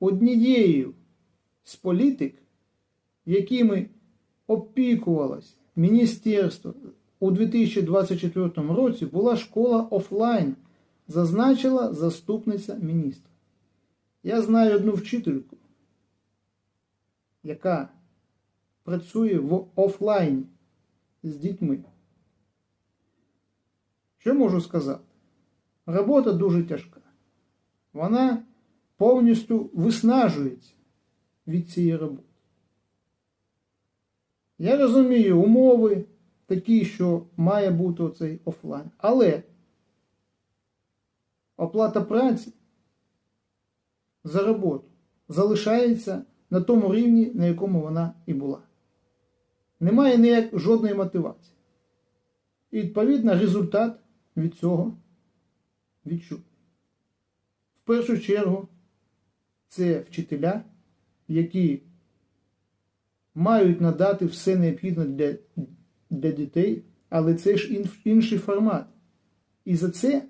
однією з політик, якими опікувалось міністерство у 2024 році, була школа офлайн, зазначила заступниця міністра. Я знаю одну вчительку, яка працює в офлайні з дітьми. Що можу сказати? Робота дуже тяжка. Вона повністю виснажується від цієї роботи. Я розумію умови такі, що має бути оцей офлайн. Але оплата праці за роботу залишається на тому рівні, на якому вона і була. Немає ніяк жодної мотивації. І відповідно результат від цього відчутний. В першу чергу це вчителя, які мають надати все необхідне для, для дітей, але це ж ін- інший формат. І за це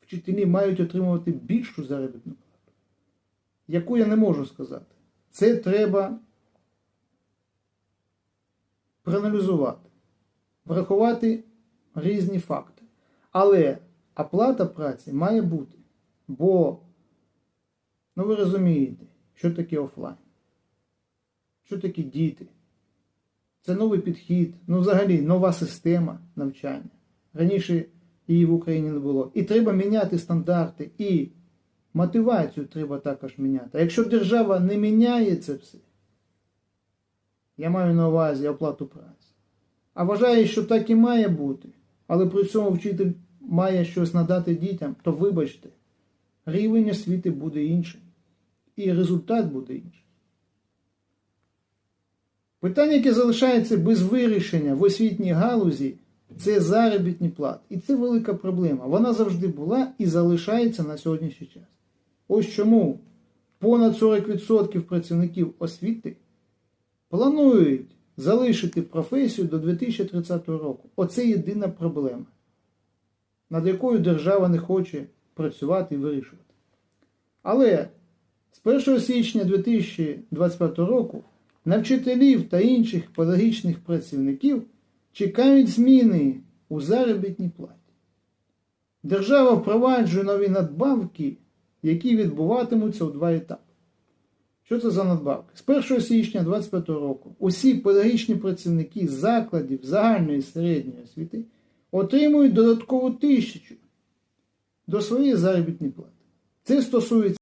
вчителі мають отримувати більшу заробітну плату, яку я не можу сказати. Це треба проаналізувати, врахувати різні факти. Але оплата праці має бути, бо, ну ви розумієте, що таке офлайн, що таке діти. Це новий підхід, ну взагалі нова система навчання. Раніше її в Україні не було. І треба міняти стандарти, і мотивацію треба також міняти. А якщо держава не міняє це все, я маю на увазі оплату праці. А вважаю, що так і має бути, але при цьому вчитель має щось надати дітям, то вибачте, рівень освіти буде інший. І результат буде інший. Питання, яке залишається без вирішення в освітній галузі, це заробітні плати. І це велика проблема. Вона завжди була і залишається на сьогоднішній час. Ось чому понад 40% працівників освіти планують залишити професію до 2030 року. Оце єдина проблема, над якою держава не хоче працювати і вирішувати. Але з 1 січня 2025 року на вчителів та інших педагогічних працівників чекають зміни у заробітній платі. Держава впроваджує нові надбавки, які відбуватимуться у два етапи. Що це за надбавки? З 1 січня 2025 року усі педагогічні працівники закладів загальної середньої освіти отримують додаткову тисячу до своєї заробітної плати. Це стосується